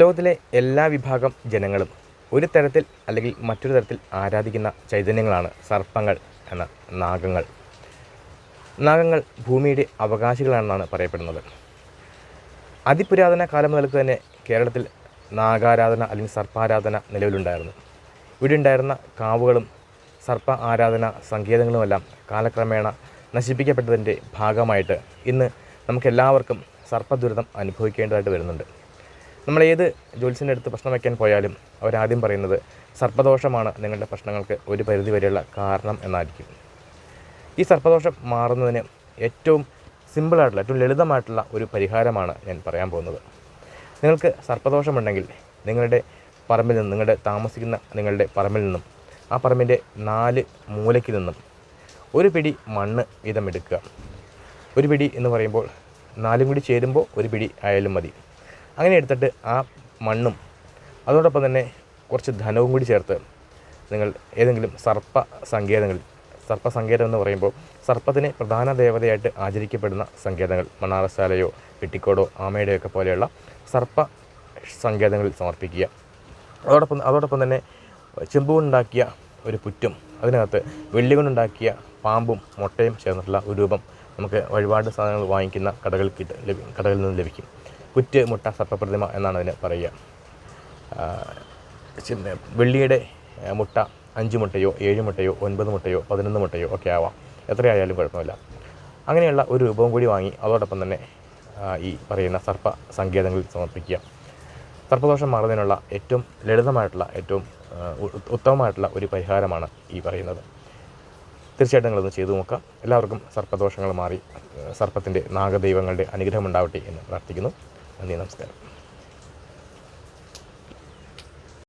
ലോകത്തിലെ എല്ലാ വിഭാഗം ജനങ്ങളും ഒരു തരത്തിൽ അല്ലെങ്കിൽ മറ്റൊരു തരത്തിൽ ആരാധിക്കുന്ന ചൈതന്യങ്ങളാണ് സർപ്പങ്ങൾ എന്ന നാഗങ്ങൾ. നാഗങ്ങൾ ഭൂമിയുടെ അവകാശികളാണെന്നാണ് പറയപ്പെടുന്നത്. അതിപുരാതന കാലം മുതൽക്ക് തന്നെ കേരളത്തിൽ നാഗാരാധന അല്ലെങ്കിൽ സർപ്പാരാധന നിലവിലുണ്ടായിരുന്നു. ഇവിടെ ഉണ്ടായിരുന്ന കാവുകളും സർപ്പ ആരാധന സങ്കേതങ്ങളുമെല്ലാം കാലക്രമേണ നശിപ്പിക്കപ്പെട്ടതിന്റെ ഭാഗമായിട്ട് ഇന്ന് നമുക്കെല്ലാവർക്കും സർപ്പദുരിതം അനുഭവിക്കേണ്ടതായിട്ട് വരുന്നുണ്ട്. നമ്മൾ ഏത് ജ്യോത്സ്യന്റെ അടുത്ത് പ്രശ്നം വയ്ക്കാൻ പോയാലും അവരാദ്യം പറയുന്നത് സർപ്പദോഷമാണ് നിങ്ങളുടെ പ്രശ്നങ്ങൾക്ക് ഒരു പരിധി വരെയുള്ള കാരണം എന്നായിരിക്കും. ഈ സർപ്പദോഷം മാറുന്നതിന് ഏറ്റവും സിമ്പിളായിട്ടുള്ള ഏറ്റവും ലളിതമായിട്ടുള്ള ഒരു പരിഹാരമാണ് ഞാൻ പറയാൻ പോകുന്നത്. നിങ്ങൾക്ക് സർപ്പദോഷമുണ്ടെങ്കിൽ നിങ്ങളുടെ പറമ്പിൽ നിന്നും നിങ്ങളുടെ താമസിക്കുന്ന നിങ്ങളുടെ പറമ്പിൽ നിന്നും ആ പറമ്പിന്റെ നാല് മൂലയ്ക്ക് നിന്നും ഒരു പിടി മണ്ണ് വീതം എടുക്കുക. ഒരു പിടി എന്ന് പറയുമ്പോൾ നാലും കൂടി ചേരുമ്പോൾ ഒരു പിടി ആയാലും മതി. അങ്ങനെ എടുത്തിട്ട് ആ മണ്ണും അതോടൊപ്പം തന്നെ കുറച്ച് ധനവും കൂടി ചേർത്ത് നിങ്ങൾ ഏതെങ്കിലും സർപ്പ സങ്കേതങ്ങളിൽ സർപ്പ സങ്കേതം എന്ന് പറയുമ്പോൾ സർപ്പത്തിനെ പ്രധാന ദേവതയായിട്ട് ആചരിക്കപ്പെടുന്ന സങ്കേതങ്ങൾ മണ്ണാറശാലയോ പെട്ടിക്കോടോ ആമയുടെയൊക്കെ പോലെയുള്ള സർപ്പ സങ്കേതങ്ങളിൽ സമർപ്പിക്കുക. അതോടൊപ്പം അതോടൊപ്പം തന്നെ ചെമ്പ് കൊണ്ടുണ്ടാക്കിയ ഒരു പുറ്റും അതിനകത്ത് വെള്ളി കൊണ്ടുണ്ടാക്കിയ പാമ്പും മുട്ടയും ചേർന്നിട്ടുള്ള ഒരു രൂപം നമുക്ക് വഴിപാട് സാധനങ്ങൾ വാങ്ങിക്കുന്ന കടകളിൽ കിട്ട കടകളിൽ നിന്ന് ലഭിക്കും. പുറ്റ് മുട്ട സർപ്പപ്രതിമ എന്നാണ് അതിന് പറയുക. വെള്ളിയുടെ മുട്ട അഞ്ച് മുട്ടയോ ഏഴ് മുട്ടയോ ഒൻപത് മുട്ടയോ പതിനൊന്ന് മുട്ടയോ ഒക്കെ ആവാം. എത്രയായാലും കുഴപ്പമില്ല. അങ്ങനെയുള്ള ഒരു രൂപവും കൂടി വാങ്ങി അതോടൊപ്പം തന്നെ ഈ പറയുന്ന സർപ്പ സങ്കേതങ്ങളിൽ സമർപ്പിക്കുക. സർപ്പദോഷം മാറുന്നതിനുള്ള ഏറ്റവും ലളിതമായിട്ടുള്ള ഏറ്റവും ഉത്തമമായിട്ടുള്ള ഒരു പരിഹാരമാണ് ഈ പറയുന്നത്. തീർച്ചയായിട്ടും നിങ്ങളൊന്ന് ചെയ്തു നോക്കാം എല്ലാവർക്കും സർപ്പദോഷങ്ങൾ മാറി സർപ്പത്തിന്റെ നാഗദൈവങ്ങളുടെ അനുഗ്രഹം ഉണ്ടാവട്ടെ എന്ന് പ്രാർത്ഥിക്കുന്നു. and then I'm scared.